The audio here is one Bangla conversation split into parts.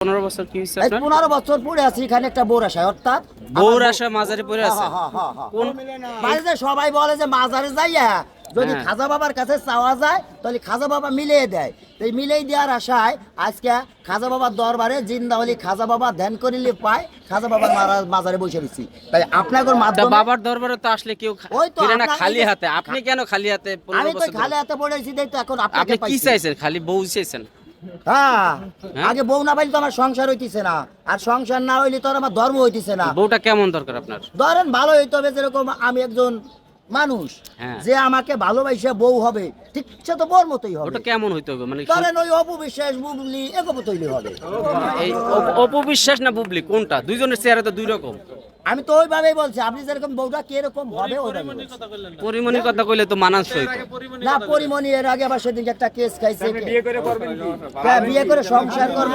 পনেরো বছর কি হয়েছে আপনার? পনেরো বছর পরে আছি এখানে একটা বোর আশায় অর্থাৎ বউর আশা মাঝারি পড়ে আছে? হ্যাঁ, হ্যাঁ, হ্যাঁ। কোন বাড়িতে সবাই বলে যে মাজারে যাইয়া যদি। খাজা বাবার কাছে চাওয়া যায় তাহলে খাজা বাবা মিলিয়ে দেয়। এই মিলিয়ে দেওয়ার আশায় আজকে খাজা বাবার দরবারে জিন্দা হলি খাজা বাবা ধ্যান করিলে পায় খাজা বাবার মাজারে বসে রয়েছি। তাই আপনাদের মাধ্যমে বাবার দরবারে তো আসলে কেউ ওই তো না খালি হাতে। আপনি কেন খালি হাতে পনেরো আমি তো বছর হাতে পড়েছি তাই তো এখন আপনি আপনাকে কি চাইছেন? খালি বউ চাইছেন? হ্যাঁ হ্যাঁ? আগে বউ না পাইলে তো আমার সংসার হইতেছে না। আর সংসার না হইলে তো আমার ধর্ম হইতেছে না। বউটা কেমন দরকার আপনার? ধরেন ভালো হইতে হবে যেরকম আমি একজন মানুষ হ্যাঁ। যে আমাকে ভালোবাসে বউ হবে ঠিক সে তো বোর মতোই হবে। ওটা কেমন হইতে হবে? মানে ধরেন ওই অপবিশ্বাস বুবলি তৈরি হবে। এই অপবিশ্বাস না বুবলি? কোনটা? দুইজনের চেহারা তো দুই রকম। আমি তো ওইভাবেই বলছি আপনি যেরকম বউটা কীরকম হবে। পরিমণির কথা কইলে তো মানানসই তো না পরিমণি এর আগে আবার সেদিন একটা কেস খাইছে হ্যাঁ, বিয়ে করে সংসার করব।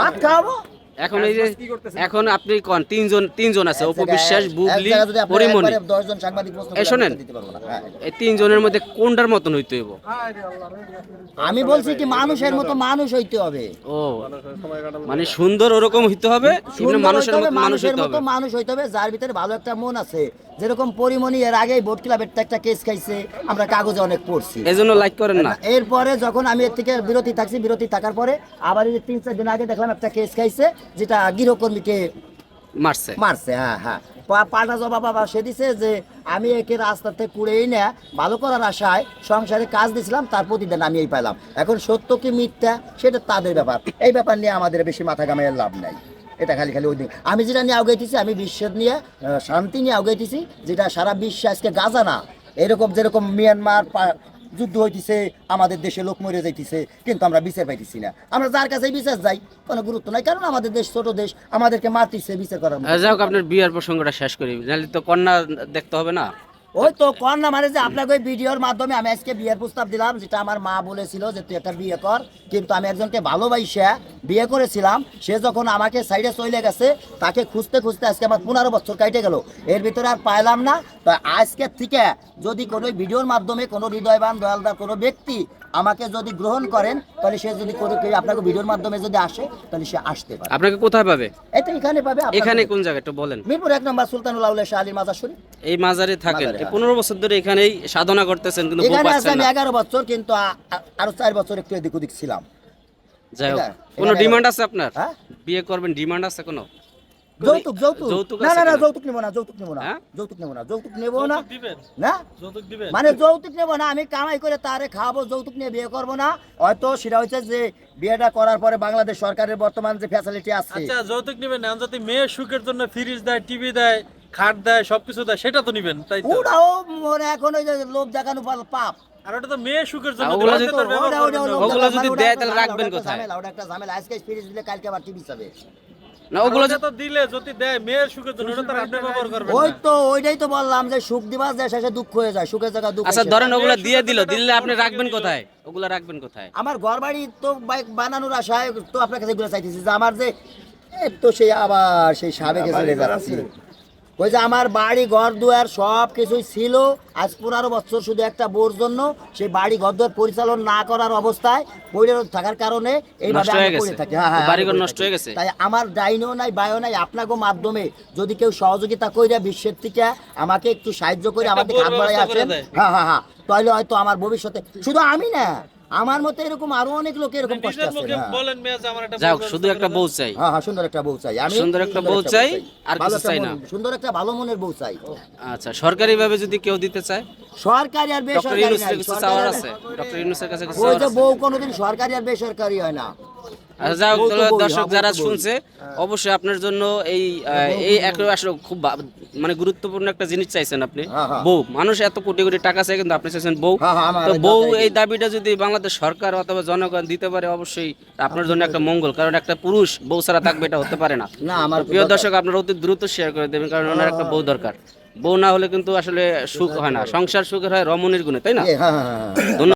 ভাত খাওয়াবো? এখন এই যে এখন আপনি কোন তিনজন তিনজন আছে বুবলি পরিমণি। এই শোনেন। না। হ্যাঁ। এই তিনজনের মধ্যে কোনটার মতন হইতে হইব? আমি বলছি কি মানুষের মতো মানুষ হইতে হবে। ও মানে সুন্দর ওরকম হইতে হবে মানুষের মতো মানুষ হইতে হবে। মানুষ হইতে হবে যার ভিতরে ভালো একটা মন আছে। যেরকম পরিমণি এর আগেই ভোট ক্লাবের একটা কেস খাইছে আমরা কাগজে অনেক পড়ছি। এজন্য লাইক করেন না। এরপরে যখন আমি এর থেকে বিরতি থাকছি বিরতি থাকার পরে আবার এই যে তিন চার দিন আগে দেখলাম একটা কেস খাইছে যেটা গৃহকর্মীকে মারছে। মারছে হ্যাঁ হ্যাঁ। পাল্টা জবাব বাবা সে দিছে যে আমি একে রাস্তা থেকে কুড়েই না ভালো করার আশায় সংসারে কাজ দিছিলাম তার প্রতিদিন আমি এই এখন সত্য কি মিথ্যা সেটা তাদের ব্যাপার। এই ব্যাপার নিয়ে আমাদের বেশি মাথা গামাইয়ের লাভ নাই। এটা খালি খালি ওই দিন। আমি যেটা নিয়ে আগাইতেছি আমি বিশ্বের নিয়ে শান্তি নিয়ে আগাইতেছি যেটা সারা বিশ্বে আজকে গাজা না। এরকম যেরকম মিয়ানমার যুদ্ধ হইতেছে, আমাদের দেশে লোক মরে যাইতেছে, কিন্তু আমরা বিচার পাইতেছি না। আমরা যার কাছে বিচার যাই, কোনো গুরুত্ব নাই, কারণ আমাদের দেশ ছোট দেশ, আমাদেরকে মারতেছে বিচার করার যাই হোক, আপনার বিয়ের প্রসঙ্গটা শেষ করি। তো কন্যা দেখতে হবে না? ওই তো কর না মানে যে আপনাকে ওই ভিডিওর মাধ্যমে আমি আজকে বিয়ের প্রস্তাব দিলাম, যেটা আমার মা বলেছিল যে তুই একটা বিয়ে কর। কিন্তু আমি একজনকে ভালোবাসা বিয়ে করেছিলাম, সে যখন আমাকে সাইডে চলে গেছে, তাকে খুঁজতে খুঁজতে আজকে আমার পনেরো বছর কাটে গেল। এর ভিতরে আর পাইলাম না। তো আজকে থেকে যদি কোনো ভিডিওর মাধ্যমে কোনো হৃদয়বান দয়ালদার কোনো ব্যক্তি আমাকে যদি গ্রহণ করেন তাহলে সে যদি কোনো কেউ আপনাকে ভিডিওর মাধ্যমে যদি আসে তাহলে সে আসতে পারে। আপনাকে কোথায় পাবে? এটা এখানে পাবে এখানে কোন জায়গা একটু বলেন। মিরপুর এক নম্বর সুলতানুল আউলিয়া শাহ আলীর মাজার শরীফ এই মাজারে থাকেন। পনেরো বছর ধরে এখানেই সাধনা করতেছেন কিন্তু এখানে আছে আমি এগারো বছর কিন্তু আরও চার বছর একটু এদিক ওদিক ছিলাম। যাই হোক কোনো ডিমান্ড আছে আপনার? হ্যাঁ? বিয়ে করবেন ডিমান্ড আছে কোনো? যৌতুক যৌতুক। না না না যৌতুক নেব না যৌতুক নেব না। হ্যাঁ? যৌতুক নেব না যৌতুক নেব না। না? মানে যৌতুক নেব না আমি কামাই করে তারে খাওয়াবো যৌতুক নিয়ে বিয়ে করব না। হয়তো সেটা হচ্ছে যে বিয়েটা করার পরে বাংলাদেশ সরকারের বর্তমান যে ফ্যাসিলিটি আছে। আচ্ছা যৌতুক নিবেন না। যদি মেয়ে সুখের জন্য ফ্রিজ দেয় টিভি দেয় খাট দেয় সবকিছু দেয় সেটা তো নিবেন তাই তো? ওরাও মনে এখন ওই যে লোক দেখানো পাপ। আর ওটা তো মেয়ে সুখের জন্য ওগুলো যদি- ওটা ওগুলো যদি দেয় তাহলে রাখবেন একটা কোথায়? ঝামেলা, ওটা একটা ঝামেলা আজকে ফ্রিজ দিলে কালকে আবার টিভি চাবে। না ওগুলো তো দিলে যদি দেয় মেয়ের সুখের জন্য ওটা আপনি ব্যবহার করবেন ওই তো ওইটাই তো বললাম যে সুখ শেষে দুঃখ হয়ে যায় সুখের জায়গা দুঃখ আচ্ছা ধরেন ওগুলো দিয়ে দিল দিলে আপনি রাখবেন কোথায়? ওগুলো রাখবেন কোথায়? আমার ঘর বাড়ি তো বাইক বানানোর আশায় তো আপনার কাছে এগুলো চাইতেছি যে আমার যে এই তো সেই আবার সেই সাবেক চলে যাচ্ছি ওই আমার বাড়ি ঘর দুয়ার সব কিছুই ছিল আজ পনেরো বছর শুধু একটা বোর জন্য। সেই বাড়ি ঘর দুয়ার পরিচালন না করার অবস্থায় পড়ে থাকার কারণে এইভাবে নষ্ট হয়ে আমি গেছে? পড়ে থাকি। হ্যাঁ হ্যাঁ বাড়িঘর নষ্ট হয়ে গেছে? তাই আমার ডাইনও নাই বায়ো নাই আপনাকে মাধ্যমে যদি কেউ সহযোগিতা করে বিশ্বের থেকে আমাকে একটু সাহায্য করে আমাদের হাত বাড়াই আসেন হ্যাঁ হ্যাঁ হ্যাঁ তাহলে হয়তো আমার ভবিষ্যতে শুধু আমি না আমার মতো এরকম আরও অনেক লোক এরকম কষ্ট আছে হ্যাঁ। বলেন মেয়ে আমার একটা শুধু একটা বউ চাই। হ্যাঁ হ্যাঁ সুন্দর একটা বউ চাই। আমি সুন্দর একটা বউ চাই, আর ভালো কিছু চাই না। সুন্দর একটা ভালো মনের বউ চাই। আচ্ছা সরকারি ভাবে যদি কেউ দিতে চায়? সরকারি আর ডক্টর বেসরকারি ইউনুসের নাই, কিছু সরকারি চাওয়ার আছে। ডক্টর ইউনুসের কাছে কিছু ওই যে বউ কোনোদিন সরকারি আর বেসরকারি হয় না। আচ্ছা দর্শক হ্যাঁ, যারা শুনছে অবশ্যই আপনার জন্য এই এই একটা আসলে খুব মানে গুরুত্বপূর্ণ একটা জিনিস চাইছেন আপনি। হ্যাঁ, হ্যাঁ। বউ মানুষ এত কোটি কোটি টাকা চাই কিন্তু আপনি চাইছেন বউ। হ্যাঁ, হ্যাঁ, তো বউ এই দাবিটা যদি বাংলাদেশ সরকার অথবা জনগণ দিতে পারে অবশ্যই আপনার জন্য একটা মঙ্গল কারণ একটা পুরুষ বউ ছাড়া থাকবে এটা হতে পারে না। প্রিয় দর্শক আপনারা অতি দ্রুত শেয়ার করে দেবেন কারণ ওনার একটা বউ দরকার। বউ না হলে কিন্তু আসলে সুখ হয় না সংসার সুখের হয় রমণীর গুণে তাই না?